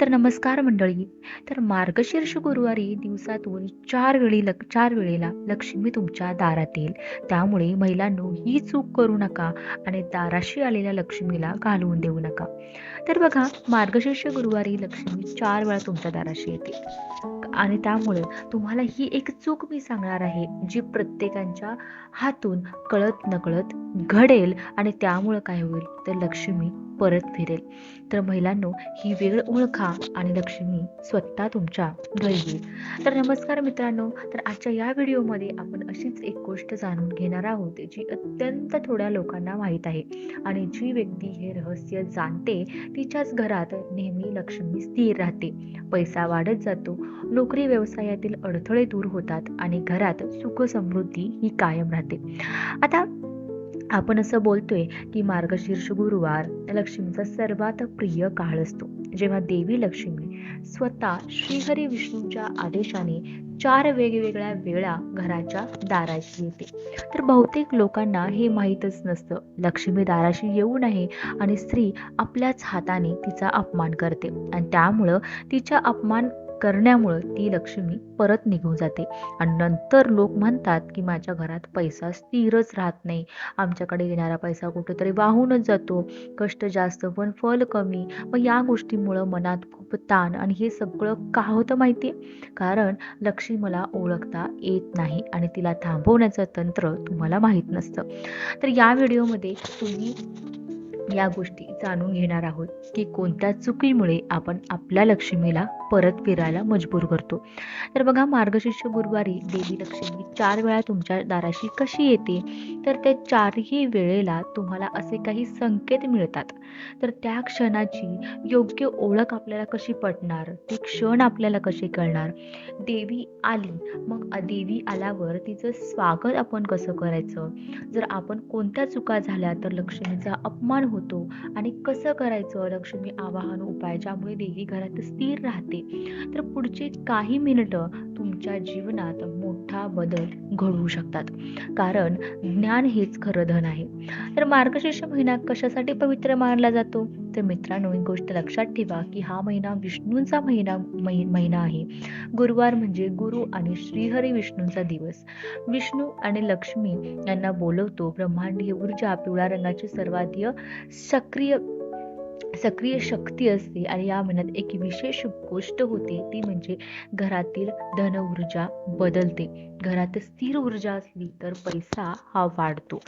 तर नमस्कार मंडळी. तर मार्गशीर्ष गुरुवारी दिवसातून चार वेळी लक चार वेळेला लक्ष्मी तुमच्या दारात येईल. त्यामुळे महिलांनो ही चूक करू नका आणि दाराशी आलेल्या लक्ष्मीला घालवून देऊ नका. तर बघा मार्गशीर्ष गुरुवारी लक्ष्मी चार वेळा तुमच्या दाराशी येते. आणि त्यामुळे तुम्हाला ही एक चूक मी सांगणार आहे जी प्रत्येकाच्या हातून कळत नकळत घडेल आणि त्यामुळं काय होईल? तर लक्ष्मी परत फिरेल. तर महिलांनो ही वेळ ओळखा आणि लक्ष्मी स्वतः तुमच्या घरी येईल. तर नमस्कार मित्रांनो तर आजच्या या व्हिडिओमध्ये आपण अशीच एक गोष्ट जाणून घेणार आहोत जी अत्यंत थोड्या लोकांना माहीत आहे. आणि जी व्यक्ती हे रहस्य जाणते तिच्याच घरात नेहमी लक्ष्मी स्थिर राहते. पैसा वाढत जातो नोकरी व्यवसायातील अडथळे दूर होतात आणि घरात सुख समृद्धी ही कायम राहते. आता आपण असं बोलतोय की मार्गशीर्ष गुरुवार लक्ष्मीचा सर्वात प्रिय काळ असतो. जेव्हा देवी लक्ष्मी स्वतः श्रीहरी विष्णूच्या आदेशाने चार वेगवेगळ्या वेळा घराच्या दाराशी येते. तर बहुतेक लोकांना हे माहीतच नसतं. लक्ष्मी दाराशी येऊ नये आणि स्त्री आपल्याच हाताने तिचा अपमान करते. आणि त्यामुळं तिच्या अपमान करण्यामुळं ती लक्ष्मी परत निघून जाते. आणि नंतर लोक म्हणतात की माझ्या घरात पैसा स्थिरच राहत नाही. आमच्याकडे येणारा पैसा कुठेतरी वाहूनच जातो. कष्ट जास्त पण फल कमी. मग या गोष्टीमुळं मनात खूप ताण आणि हे सगळं का होतं माहिती कारण लक्ष्मी मला ओळखता येत नाही आणि तिला थांबवण्याचं तंत्र तुम्हाला माहीत नसतं. तर या व्हिडिओमध्ये तुम्ही या गोष्टी जाणून घेणार आहोत की कोणत्या चुकीमुळे आपण आपल्या लक्ष्मीला परत फिरायला मजबूर करतो. तर बघा मार्गशीर्ष गुरुवारी देवी लक्ष्मी चार वेळा तुमच्या दाराशी कशी येते? तर त्या चारही वेळेला तुम्हाला असे काही संकेत मिळतात. तर त्या क्षणाची योग्य ओळख आपल्याला कशी पटणार? ते क्षण आपल्याला कसे कळणार? देवी आली मग देवी आल्यावर तिचं स्वागत आपण कसं करायचं? जर आपण कोणत्या चुका झाल्या तर लक्ष्मीचा अपमान होतो. आणि कसं करायचं? लक्ष्मी आवाहन उपाय ज्यामुळे देवी घरात स्थिर राहते. तर पुढचे काही मिनिटं तुमच्या जीवनात मोठा बदल घडवू शकतात. कारण ज्ञान हेच खरं धन आहे. तर मार्गशीर्ष महिना कशासाठी पवित्र मानला जातो? तर मित्रांनो एक गोष्ट लक्षात ठेवा की हा महिना विष्णूंचा महिना महिना आहे. गुरुवार म्हणजे गुरु आणि श्रीहरी विष्णूंचा दिवस. विष्णू आणि लक्ष्मी यांना बोलवतो ब्रह्मांडीय ऊर्जा पिवळ्या रंगाची सर्वाधिक सक्रिय सक्रिय शक्ती असते आणि या महिन्यात एक विशेष गोष्ट होते ती म्हणजे घरातील धन ऊर्जा बदलते. घरात स्थिर ऊर्जा असली तर पैसा हा वाढतो.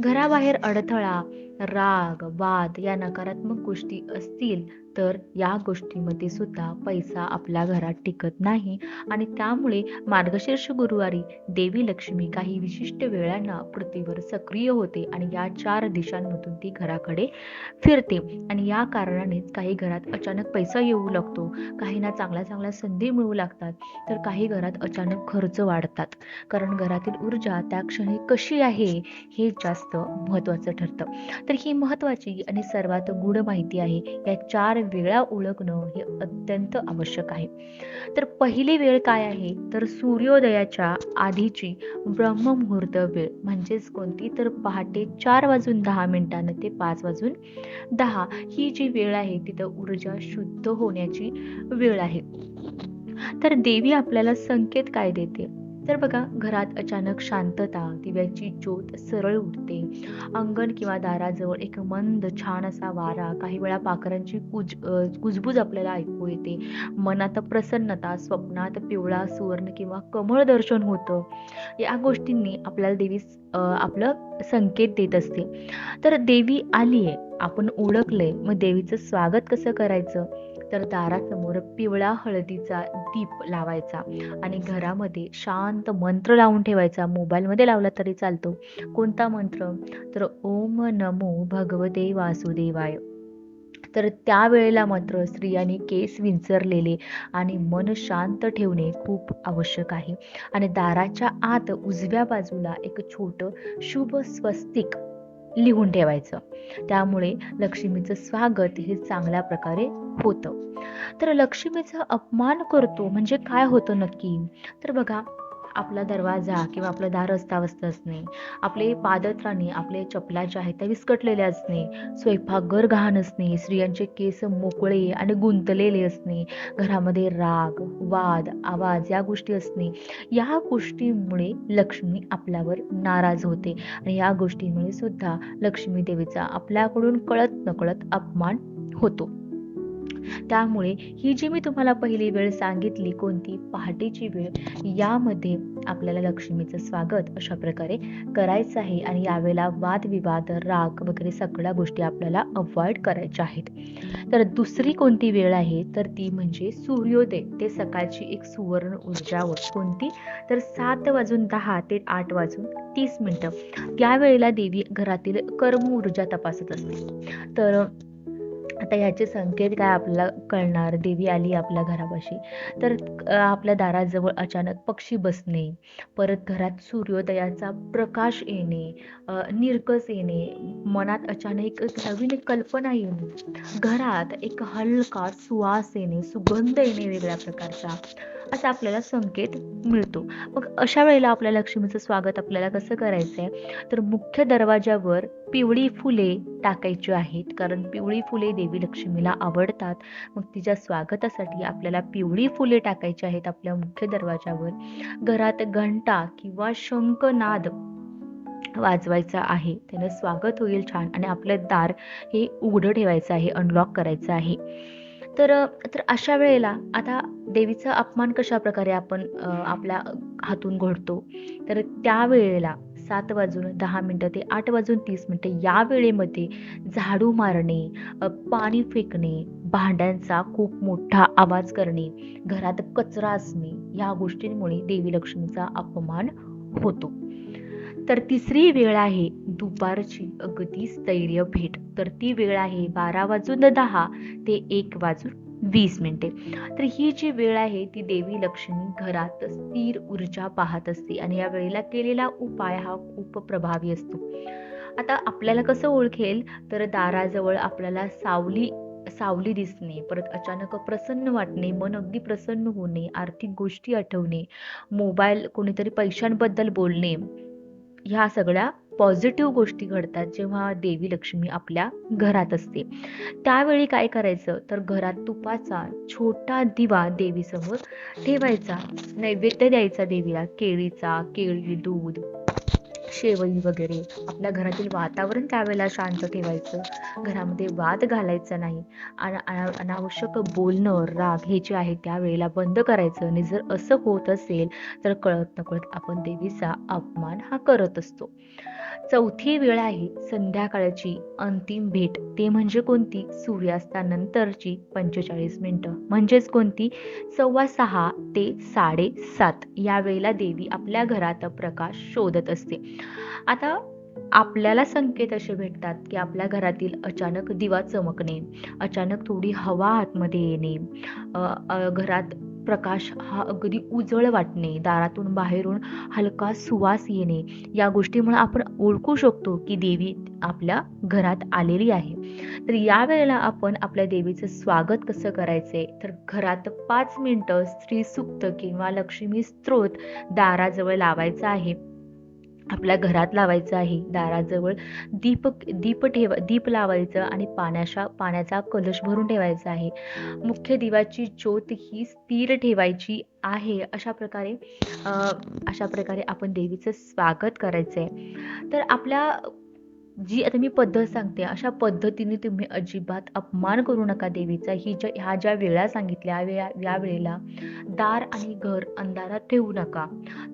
घराबाहेर अडथळा राग वाद या नकारात्मक गोष्टी असतील तर या गोष्टीमध्ये सुद्धा पैसा आपल्या घरात टिकत नाही. आणि त्यामुळे मार्गशीर्ष गुरुवारी देवी लक्ष्मी काही विशिष्ट वेळांना पृथ्वीवर सक्रिय होते आणि या चार दिशांमधून ती घराकडे फिरते. आणि या कारणानेच काही घरात अचानक पैसा येऊ लागतो. काहींना चांगल्या चांगल्या संधी मिळू लागतात. तर काही घरात अचानक खर्च वाढतात. कारण घरातील ऊर्जा त्या क्षणी कशी आहे हे जास्त महत्त्वाचं ठरतं. तर ही महत्त्वाची आणि सर्वात गूढ माहिती आहे. या चार वेळा ओळखणं हे अत्यंत आवश्यक आहे. तर पहिली वेळ काय आहे? तर सूर्योदयाच्या आधीची ब्रह्ममुहूर्त वेळ. म्हणजेच कोणती? तर पहाटे चार वाजून दहा मिनिटानं ते पाच वाजून दहा. ही जी वेळ आहे तिथं ऊर्जा शुद्ध होण्याची वेळ आहे. तर देवी आपल्याला संकेत काय देते? तर बघा घरात अचानक शांतता दिव्याची ज्योत सरळ उठते अंगण किंवा दाराजवळ एक मंद छान असा वारा काही वेळा पाखरांची कुज कुजबूज आपल्याला ऐकू येते. मनात प्रसन्नता स्वप्नात पिवळा सुवर्ण किंवा कमळ दर्शन होतं. या गोष्टींनी आपल्याला देवी आपलं संकेत देत असते. तर देवी आली आहे आपण ओळखलंय मग देवीचं स्वागत कसं करायचं? तर दारासमोर पिवळा हळदीचा दीप लावायचा आणि घरामध्ये शांत मंत्र लावून ठेवायचा. मोबाईलमध्ये लावला तरी चालतो. कोणता मंत्र? तर ओम नमो भगवते वासुदेवाय. तर त्यावेळेला मात्र स्त्रियांनी केस विंचरलेले आणि मन शांत ठेवणे खूप आवश्यक आहे. आणि दाराच्या आत उजव्या बाजूला एक छोटं शुभ स्वस्तिक लिहून ठेवायचं. त्यामुळे लक्ष्मीचं स्वागत हे चांगल्या प्रकारे होतं. तर लक्ष्मीचा अपमान करतो म्हणजे काय होतं नक्की? तर बघा आपला दरवाजा किंवा आपलं दार अस्ताव्यस्त असणे आपले पादत्राणे आपले चपला ज्या आहेत त्या विस्कटलेल्या असणे स्वयंपाकघर घाण असणे स्त्रियांचे केस मोकळे आणि गुंतलेले असणे घरामध्ये राग वाद आवाज या गोष्टी असणे या गोष्टीमुळे लक्ष्मी आपल्यावर नाराज होते आणि या गोष्टीमुळे सुद्धा लक्ष्मी देवीचा आपल्याकडून कळत नकळत अपमान होतो. त्यामुळे ही जी मी तुम्हाला पहिली वेळ सांगितली कोणती? पहाटेची वेळ. यामध्ये आपल्याला लक्ष्मीचं स्वागत अशा प्रकारे करायचं आहे आणि यावेळेला वादविवाद राग वगैरे सगळ्या गोष्टी आपल्याला अवॉइड करायच्या आहेत. तर दुसरी कोणती वेळ आहे? तर ती म्हणजे सूर्योदय. ते सकाळची एक सुवर्ण ऊर्जा कोणती? तर सात वाजून दहा ते आठ वाजून तीस मिनिटं. त्यावेळेला देवी घरातील कर्म ऊर्जा तपासत असते. तर आता ह्याचे संकेत काय आपल्याला कळणार? देवी आली आपल्या घरापाशी. तर आपल्या दाराजवळ अचानक पक्षी बसणे परत घरात सूर्योदयाचा प्रकाश येणे निर्कस येणे मनात अचानक नवीन कल्पना येणे घरात एक हलका सुवास येणे सुगंध येणे वेगळ्या प्रकारचा. असा आपल्याला संकेत मिळतो. मग अशा वेळेला आपल्या लक्ष्मीचं स्वागत आपल्याला कसं करायचं आहे तर मुख्य दरवाजावर पिवळी फुले टाकायची आहेत. कारण पिवळी फुले देवी लक्ष्मीला आवडतात. मग तिच्या स्वागतासाठी आपल्याला पिवळी फुले टाकायची आहेत आपल्या मुख्य दरवाजावर घरात घंटा किंवा शंखनाद वाजवायचा आहे. त्यानं स्वागत होईल छान. आणि आपलं दार हे उघडं ठेवायचं आहे. अनलॉक करायचं आहे. तर तर अशा वेळेला आता देवीचा अपमान कशा प्रकारे आपण आपल्या हातून घडतो? तर त्या वेळेला सात वाजून दहा मिनटं ते आठ वाजून तीस मिनटं या वेळेमध्ये झाडू मारणे पाणी फेकणे भांड्यांचा खूप मोठा आवाज करणे घरात कचरा असणे या गोष्टींमुळे देवी लक्ष्मीचा अपमान होतो. तर तिसरी वेळ आहे दुपारची. अगदी स्थैर्य भेट. तर ती वेळ आहे बारा वाजून दहा ते एक वाजून वीस मिनिटे. तर ही जी वेळ आहे ती देवी लक्ष्मी घरात स्थिर ऊर्जा पाहत असते आणि या वेळेला केलेला उपाय हा खूप प्रभावी असतो. आता आपल्याला कसं ओळखेल? तर दाराजवळ आपल्याला सावली सावली दिसणे परत अचानक प्रसन्न वाटणे मन अगदी प्रसन्न होणे आर्थिक गोष्टी आठवणे मोबाईल कोणीतरी पैशांबद्दल बोलणे ह्या सगळ्या पॉझिटिव्ह गोष्टी घडतात जेव्हा देवी लक्ष्मी आपल्या घरात असते. त्यावेळी काय करायचं? तर घरात तुपाचा छोटा दिवा देवीसमोर ठेवायचा. नैवेद्य द्यायचा देवीला केळीचा केळी दूध शेवई वगैरे. आपल्या घरातील वातावरण त्यावेळेला शांत ठेवायचं. घरामध्ये वाद घालायचा नाही. अनावश्यक बोलणं राग हे जे आहे त्यावेळेला बंद करायचं. आणि जर असं होत असेल तर कळत नकळत आपण देवीचा अपमान हा करत असतो. चौथी वेळ आहे संध्याकाळची अंतिम भेट. ते म्हणजे कोणती? सूर्यास्तानंतरची पंचेचाळीस मिनिटं. म्हणजेच कोणती? सव्वा सहा ते साडेसात या वेळेला देवी आपल्या घरात प्रकाश शोधत असते. आता आपल्याला संकेत असे भेटतात की आपल्या घरातील अचानक दिवा चमकणे अचानक थोडी हवा आतमध्ये येणे घरात प्रकाश हा अगदी उजळ वाटणे दारातून बाहेरून हलका सुवास येणे या गोष्टीमुळे आपण ओळखू शकतो की देवी आपल्या घरात आलेली आहे. तर या वेळेला आपण आपल्या देवीचं स्वागत कसं करायचे तर घरात पाच मिनिटं स्त्री सुक्त किंवा लक्ष्मी स्त्रोत दाराजवळ लावायचं आहे. आपल्या घरात लावायचं आहे दाराजवळ दीप दीप ठेवा दीप लावायचं आणि पाण्याचा पाण्याचा कलश भरून ठेवायचा आहे. मुख्य दिवाची ज्योत ही स्थिर ठेवायची आहे. अशा प्रकारे अशा प्रकारे आपण देवीचं स्वागत करायचं आहे तर आपल्या जी आता मी पद्धत सांगते अशा पद्धतीने तुम्ही अजिबात अपमान करू नका देवीचा. ही ज्या ह्या ज्या वेळा सांगितल्या वेळा या वेळेला दार आणि घर अंधारात ठेवू नका.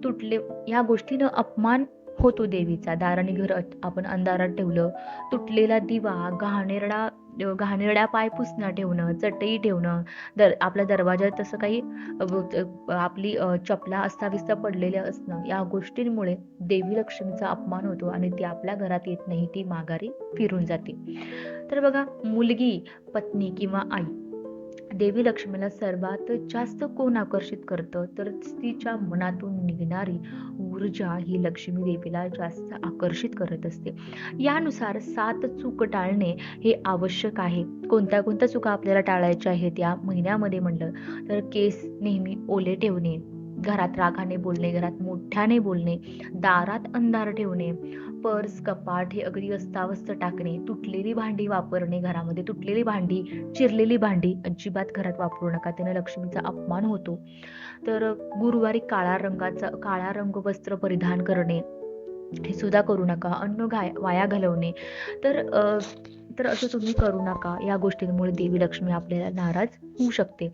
तुटले या गोष्टीनं अपमान होतो देवीचा. दाराने घर आपण अंधारात ठेवलं तुटलेला दिवा घाणेरडा घाणेरड्या पाय पुसणं ठेवणं चटई ठेवणं दर आपल्या दरवाजा तसं काही आपली चपला अस्ताविस्त पडलेल्या असणं या गोष्टींमुळे देवी लक्ष्मीचा अपमान होतो आणि ती आपल्या घरात येत नाही ती माघारी फिरून जाते. तर बघा मुलगी पत्नी किंवा आई देवी लक्ष्मीला सर्वात जास्त कोण आकर्षित करतं? तर तिच्या मनातून निघणारी ऊर्जा ही लक्ष्मी देवीला जास्त आकर्षित करत असते. यानुसार सात चूक टाळणे हे आवश्यक आहे. कोणत्या कोणत्या चुका आपल्याला टाळायच्या आहेत? या महिन्यामध्ये म्हणलं तर केस नेहमी ओले ठेवणे घरात रागाने बोलणे घरात मोठ्याने बोलणे दारात अंधार ठेवणे पर्स कपाट हे अगदी अस्तावस्त टाकणे तुटलेली भांडी वापरणे घरामध्ये तुटलेली भांडी चिरलेली भांडी अजिबात घरात वापरू नका त्याने लक्ष्मीचा अपमान होतो. तर गुरुवारी काळा रंगाचा काळा रंग वस्त्र परिधान करणे हे सुद्धा करू नका. अन्न गाय वाया घालवणे. तर तर असं तुम्ही करू नका. या गोष्टींमुळे देवी लक्ष्मी आपल्याला नाराज होऊ शकते.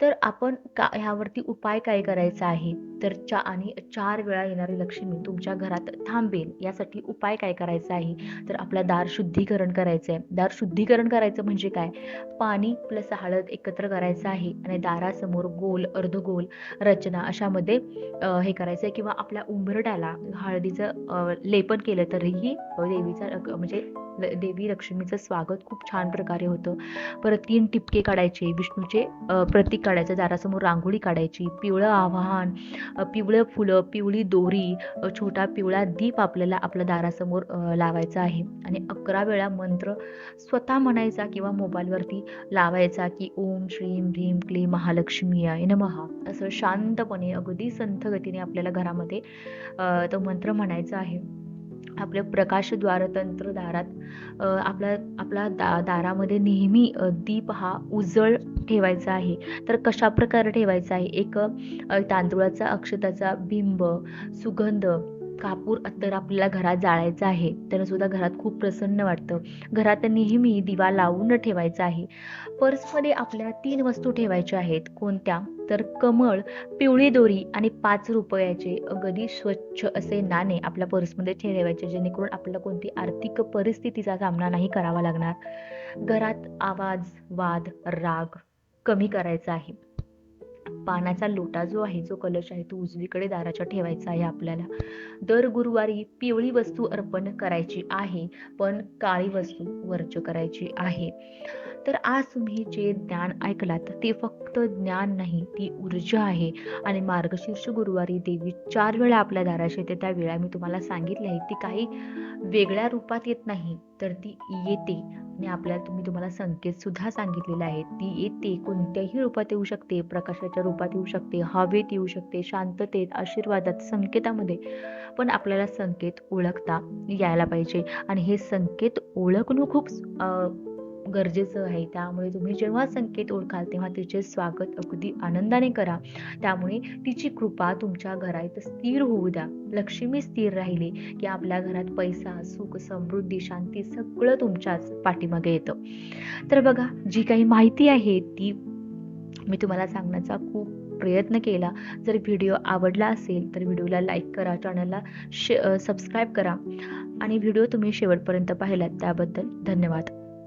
तर आपण का ह्यावरती उपाय काय करायचा आहे? तर चा आणि चार वेळा येणारी लक्ष्मी तुमच्या घरात थांबेल. यासाठी उपाय काय करायचा आहे? तर आपला दार शुद्धीकरण करायचं आहे दार शुद्धीकरण करायचं म्हणजे काय? पाणी प्लस हळद एकत्र करायचं आहे. आणि दारासमोर गोल अर्धगोल रचना अशामध्ये हे करायचं आहे किंवा आपल्या उंबरट्याला हळदीचं लेपन केलं तरीही देवीचा म्हणजे देवी लक्ष्मीचं स्वागत खूप छान प्रकारे होतं. परत तीन टिपके काढायचे विष्णूचे प्रतीक काढायचं दारासमोर रांगोळी काढायची पिवळं आवाहन पिवळं फुलं पिवळी दोरी छोटा पिवळा दीप आपल्याला आपल्या दारासमोर लावायचा आहे. आणि अकरा वेळा मंत्र स्वतः म्हणायचा किंवा मोबाईलवरती लावायचा की ओम श्रीम ह्रीम क्लीम महालक्ष्मी आय नमः. असं शांतपणे अगदी संथ गतीने आपल्याला घरामध्ये तो मंत्र म्हणायचा आहे. आपल्या प्रकाशद्वार तंत्र दारात अ, आपला दा दारामध्ये नेहमी दीप हा उजळ ठेवायचा आहे. तर कशा प्रकारे ठेवायचा आहे? एक तांदूळाचा अक्षताचा बिंब सुगंध कापूर अत्तर आपल्याला घरात जाळायचं आहे तर सुद्धा घरात खूप प्रसन्न वाटतं. घरात नेहमी दिवा लावून ठेवायचा आहे. पर्समध्ये आपल्या तीन वस्तू ठेवायच्या आहेत कोणत्या? तर कमळ पिवळी दोरी आणि पाच रुपयाचे अगदी स्वच्छ असे नाणे आपल्या पर्समध्ये ठेवायचे जेणेकरून आपल्याला कोणती आर्थिक परिस्थितीचा सामना नाही करावा लागणार. घरात आवाज वाद राग कमी करायचा आहे. पानाचा लोटा जो आहे जो कलश आहे तो उजवीकडे दाराच्या ठेवायचा आहे आपल्याला. दर गुरुवारी पिवळी वस्तू अर्पण करायची आहे पण काळी वस्तू वर्ज करायची आहे. तर आज तुम्ही जे ज्ञान ऐकलात ते फक्त ज्ञान नाही ती ऊर्जा आहे. आणि मार्गशीर्ष गुरुवारी देवी चार वेळा आपल्या दाराशी येते. त्या वेळा मी तुम्हाला सांगितले आहे ती काही वेगळ्या रूपात येत नाही तर ती येते. आणि आपल्याला तुम्ही तुम्हाला संकेत सुद्धा सांगितलेले आहेत. ती येते कोणत्याही रूपात येऊ शकते प्रकाशाच्या रूपात येऊ शकते हवेत येऊ शकते शांततेत आशीर्वादात संकेतामध्ये. पण आपल्याला संकेत ओळखता यायला पाहिजे. आणि हे संकेत ओळखणं खूप गरजेचं आहे. त्यामुळे तुम्ही जेव्हा संकेत ओळखाल तेव्हा तिचे स्वागत अगदी आनंदाने करा. त्यामुळे तिची कृपा तुमच्या घरात स्थिर होऊ द्या. लक्ष्मी स्थिर राहिली की आपल्या घरात पैसा सुख समृद्धी शांती सगळं तुमच्याच पाठीमागे येतं. तर बघा जी काही माहिती आहे ती मी तुम्हाला सांगण्याचा खूप प्रयत्न केला. जर व्हिडिओ आवडला असेल तर व्हिडिओला लाईक करा चॅनलला शे सबस्क्राईब करा. आणि व्हिडिओ तुम्ही शेवटपर्यंत पाहिलात त्याबद्दल धन्यवाद.